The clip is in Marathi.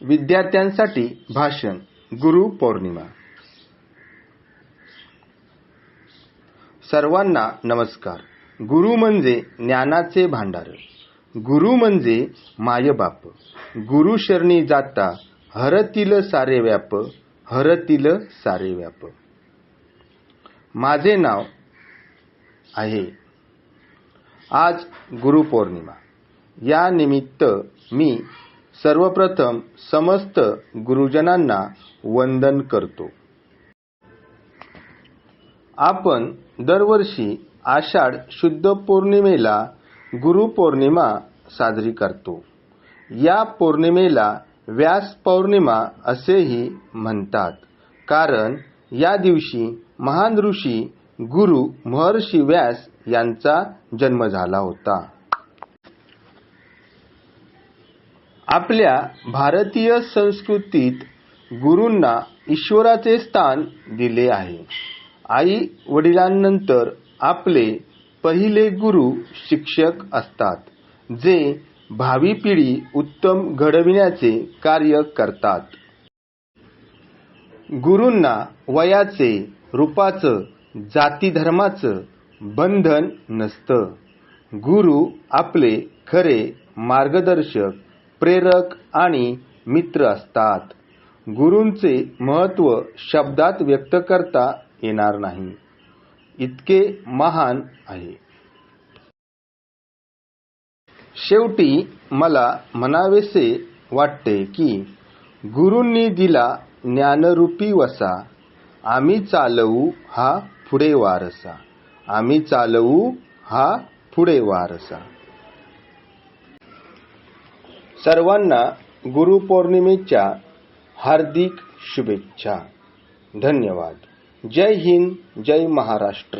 विद्यार्थ्यांसाठी भाषण गुरु पौर्णिमा. सर्वांना नमस्कार. गुरु म्हणजे ज्ञानाचे भांडार. गुरु म्हणजे मायबाप गुरु शरणी जाता हरतील सारे व्याप हरतील सारे व्याप. माझे नाव आहे. आज गुरुपौर्णिमा या निमित्त मी सर्वप्रथम समस्त गुरुजनांना वंदन करतो. आपण दरवर्षी आषाढ शुद्ध पौर्णिमेला गुरुपौर्णिमा साजरी करतो. या पौर्णिमेला व्यास पौर्णिमा असेही म्हणतात. कारण या दिवशी महान ऋषी गुरु महर्षी व्यास यांचा जन्म झाला होता. आपल्या भारतीय संस्कृतीत गुरूंना ईश्वराचे स्थान दिले आहे. आई वडिलांनंतर आपले पहिले गुरु शिक्षक असतात जे भावी पिढी उत्तम घडविण्याचे कार्य करतात. गुरूंना वयाचे रूपाचं जाती धर्माचं बंधन नसतं. गुरु आपले खरे मार्गदर्शक प्रेरक आणि मित्र असतात. गुरूंचे महत्त्व शब्दात व्यक्त करता येणार नाही. इतके महान आहे. शेवटी मला म्हणावेसे वाटते की गुरूंनी दिला ज्ञानरूपी वसा. आम्ही चालवू हा पुढे वारसा. आम्ही चालवू हा पुढे वारसा. सर्वांना गुरुपौर्णिमेच्या हार्दिक शुभेच्छा. धन्यवाद. जय हिंद जय महाराष्ट्र.